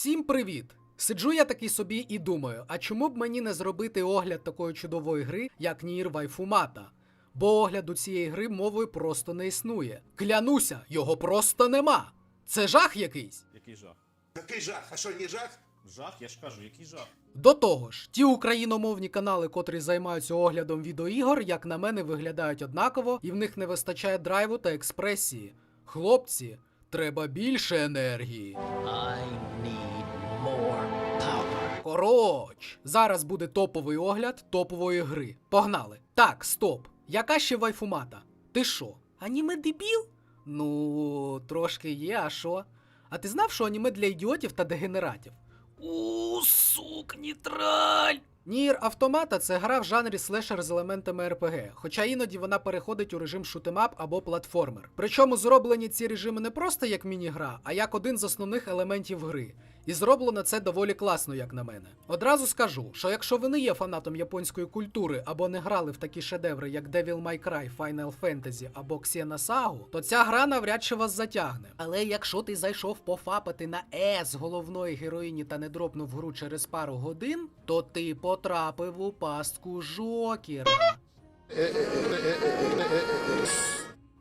Всім привіт! Сиджу я такий собі і думаю, а чому б мені не зробити огляд такої чудової гри, як Нір Вайфумата? Бо огляду цієї гри мовою просто не існує. Клянуся, його просто нема. Це жах якийсь. Який жах? Який жах? А що, не жах? Жах, я ж кажу, який жах. До того ж, ті україномовні канали, котрі займаються оглядом відеоігор, як на мене, виглядають однаково, і в них не вистачає драйву та експресії. Хлопці, треба більше енергії. I need Короч, зараз буде топовий огляд топової гри. Погнали. Так, стоп. Яка ще вайфумата? Ти що? Аніме дебіл? Ну, трошки є, а що? А ти знав, що аніме для ідіотів та дегенератів? У, сук, нітраль! Нір Автомата це гра в жанрі слешер з елементами РПГ, хоча іноді вона переходить у режим шутемап або платформер. Причому зроблені ці режими не просто як міні-гра, а як один з основних елементів гри. І зроблено це доволі класно, як на мене. Одразу скажу, що якщо ви не є фанатом японської культури або не грали в такі шедеври, як Devil May Cry, Final Fantasy або Xena Saga, то ця гра навряд чи вас затягне. Але якщо ти зайшов пофапати на С головної героїні та не дропнув гру через пару годин, то ти потрапив у пастку Жокера.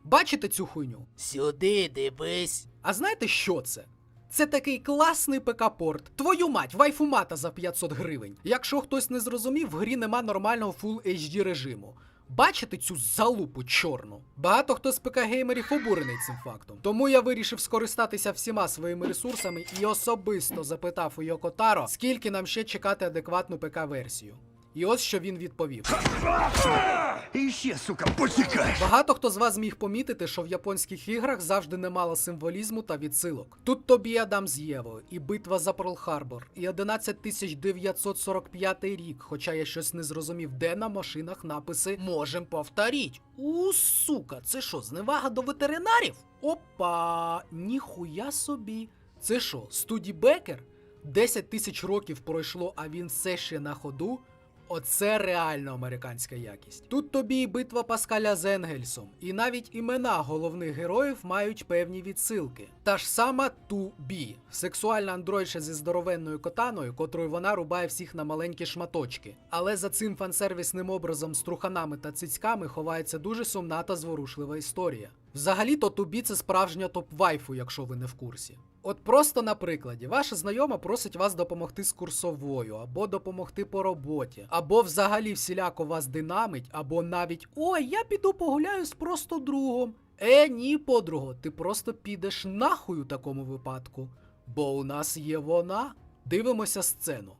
Бачите цю хуйню? Сюди дивись. А знаєте, що це? Це такий класний ПК-порт. Твою мать, вайфумата за 500 гривень. Якщо хтось не зрозумів, в грі нема нормального Full HD режиму. Бачите цю залупу чорну? Багато хто з ПК-геймерів обурений цим фактом. Тому я вирішив скористатися всіма своїми ресурсами і особисто запитав у Йокотаро, скільки нам ще чекати адекватну ПК-версію. І ось що він відповів. Іще, сука, почекай! Багато хто з вас зміг помітити, що в японських іграх завжди немало символізму та відсилок. Тут тобі Адам з Євою, і битва за Перл-Харбор, і 11945 рік, хоча я щось не зрозумів, де на машинах написи можем повторіть. У сука, це що, зневага до ветеринарів? Опа, ніхуя собі. Це що, Студі Бекер? 10 тисяч років пройшло, а він все ще на ходу. Оце реально американська якість. Тут тобі і битва Паскаля з Енгельсом, і навіть імена головних героїв мають певні відсилки. Та ж сама Ту-Бі, сексуальна андроїдша зі здоровенною котаною, котрою вона рубає всіх на маленькі шматочки. Але за цим фансервісним образом з труханами та цицьками ховається дуже сумна та зворушлива історія. Взагалі-то Ту-Бі це справжня топ-вайфу, якщо ви не в курсі. От просто на прикладі, ваша знайома просить вас допомогти з курсовою, або допомогти по роботі, або взагалі всіляко вас динамить, або навіть ой, я піду погуляю з просто другом. Е, ні, подруго, ти просто підеш нахуй у такому випадку. Бо у нас є вона. Дивимося сцену.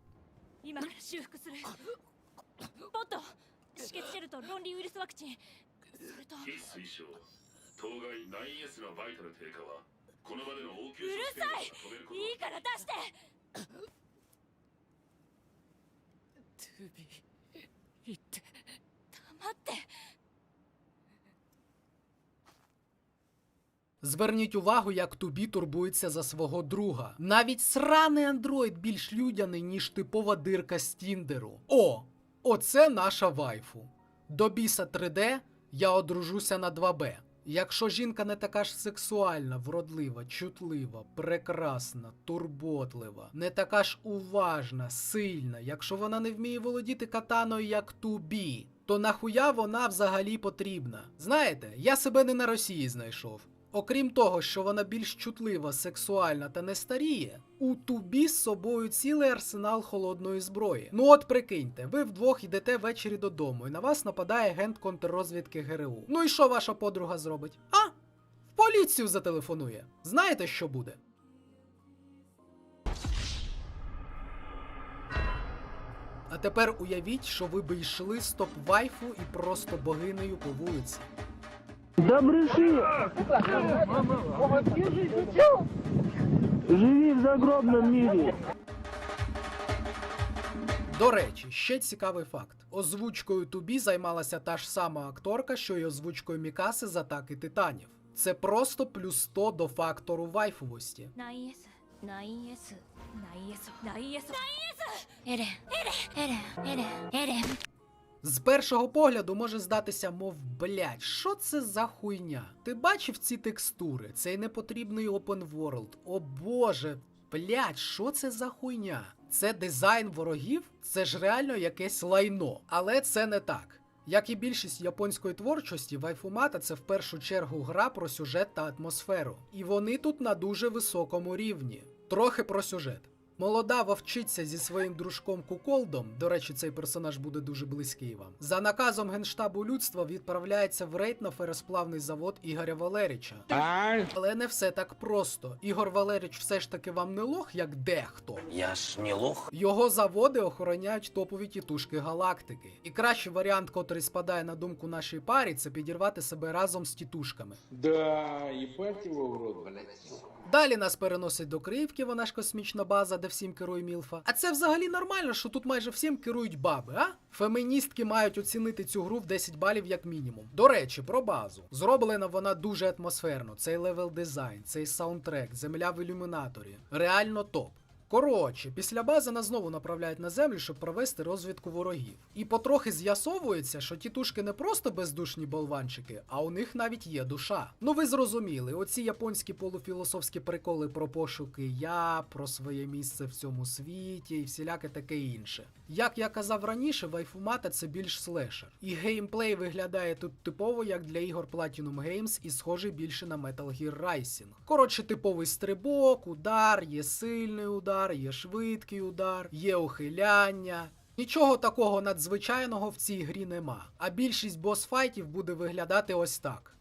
今から修復するもっと止血シェルと論理ウイルスワクチンそれと非推奨当該 9S のバイタル低下はこの場での応急うるさい処置程度しか止めることいいから出してトゥビ言って黙って Зверніть увагу, як Тубі турбується за свого друга. Навіть сраний андроїд більш людяний, ніж типова дирка з Тіндеру. О! Оце наша вайфу. До біса 3D я одружуся на 2B. Якщо жінка не така ж сексуальна, вродлива, чутлива, прекрасна, турботлива, не така ж уважна, сильна, якщо вона не вміє володіти катаною як Тубі, то нахуя вона взагалі потрібна? Знаєте, я себе не на Росії знайшов. Окрім того, що вона більш чутлива, сексуальна та не старіє, у тубі з собою цілий арсенал холодної зброї. Ну от прикиньте, ви вдвох йдете ввечері додому, і на вас нападає агент контррозвідки ГРУ. Ну і що ваша подруга зробить? А? В поліцію зателефонує. Знаєте, що буде? А тепер уявіть, що ви би йшли з топ-вайфу і просто богинею по вулиці. Да бреши! Живи в загробном мире! До речі, ще цікавий факт: озвучкою Тубі займалася та ж сама акторка, що й озвучкою Мікаси з атаки титанів. Це просто плюс 100 до фактору вайфовості. З першого погляду може здатися, мов блять, що це за хуйня? Ти бачив ці текстури? Цей непотрібний open world. О боже, блять, що це за хуйня? Це дизайн ворогів? Це ж реально якесь лайно. Але це не так. Як і більшість японської творчості, вайфумата це в першу чергу гра про сюжет та атмосферу. І вони тут на дуже високому рівні. Трохи про сюжет. Молода вовчиця зі своїм дружком Куколдом, до речі, цей персонаж буде дуже близький вам. За наказом генштабу людства відправляється в рейд на феросплавний завод Ігоря Валерича. Але не все так просто. Ігор Валерич все ж таки вам не лох, як дехто. Я ж не лох. Його заводи охороняють топові тітушки галактики. І кращий варіант, котрий спадає на думку нашій парі, це підірвати себе разом з тітушками. Да, его в рот, блядь. Далі нас переносить до Криївки, вона ж космічна база, де всім керує Мілфа. А це взагалі нормально, що тут майже всім керують баби, а? Феміністки мають оцінити цю гру в 10 балів як мінімум. До речі, про базу. Зроблена вона дуже атмосферно. Цей левел дизайн, цей саундтрек, земля в ілюмінаторі. Реально топ. Коротше, після бази нас знову направляють на землю, щоб провести розвідку ворогів. І потрохи з'ясовується, що тітушки не просто бездушні болванчики, а у них навіть є душа. Ну ви зрозуміли, оці японські полуфілософські приколи про пошуки я, про своє місце в цьому світі і всіляке таке інше. Як я казав раніше, вайфумата це більш слешер. І геймплей виглядає тут типово, як для ігор Platinum Games, і схожий більше на Metal Gear Rising. Коротше, типовий стрибок, удар, є сильний удар, є швидкий удар, є ухиляння. Нічого такого надзвичайного в цій грі нема. А більшість босфайтів буде виглядати ось так.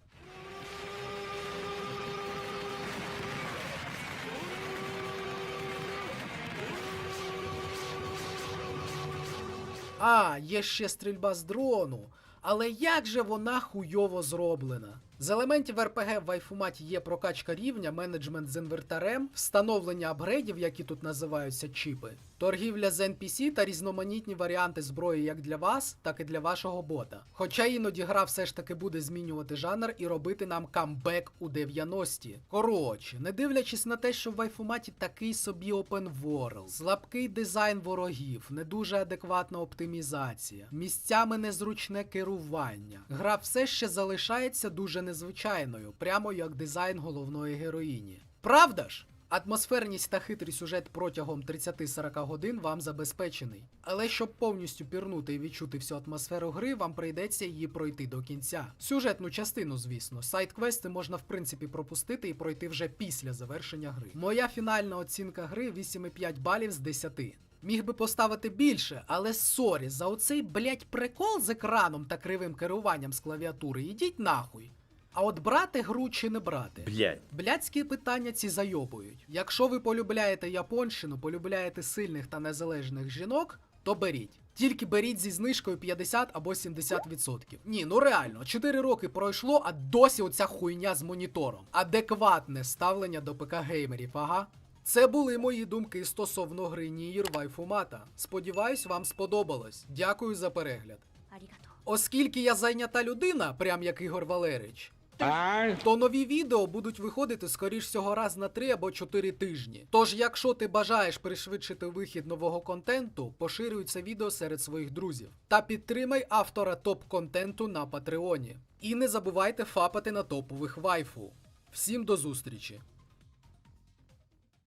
А, є ще стрільба з дрону. Але як же вона хуйово зроблена? З елементів РПГ в Вайфуматі є прокачка рівня, менеджмент з інвертарем, встановлення апгрейдів, які тут називаються чіпи, торгівля з NPC та різноманітні варіанти зброї як для вас, так і для вашого бота. Хоча іноді гра все ж таки буде змінювати жанр і робити нам камбек у 90-ті. Коротше, не дивлячись на те, що в Вайфуматі такий собі open world, слабкий дизайн ворогів, не дуже адекватна оптимізація, місцями незручне керування. Гра все ще залишається дуже незвичайною, прямо як дизайн головної героїні. Правда ж? Атмосферність та хитрий сюжет протягом 30-40 годин вам забезпечений. Але щоб повністю пірнути і відчути всю атмосферу гри, вам прийдеться її пройти до кінця. Сюжетну частину, звісно, сайт-квести можна в принципі пропустити і пройти вже після завершення гри. Моя фінальна оцінка гри 8,5 балів з 10. Міг би поставити більше, але сорі, за оцей блять прикол з екраном та кривим керуванням з клавіатури ідіть нахуй. А от брати гру чи не брати? Блять. Блядські питання ці зайобують. Якщо ви полюбляєте японщину, полюбляєте сильних та незалежних жінок, то беріть. Тільки беріть зі знижкою 50 або 70%. Ні, ну реально, 4 роки пройшло, а досі оця хуйня з монітором. Адекватне ставлення до ПК геймерів, ага. Це були мої думки стосовно гри Ніїр Вайфумата. Сподіваюсь, вам сподобалось. Дякую за перегляд. Оскільки я зайнята людина, прям як Ігор Валерич то нові відео будуть виходити скоріш всього раз на 3 або 4 тижні. Тож, якщо ти бажаєш пришвидшити вихід нового контенту, поширюй це відео серед своїх друзів. Та підтримай автора топ-контенту на Патреоні. І не забувайте фапати на топових вайфу. Всім до зустрічі!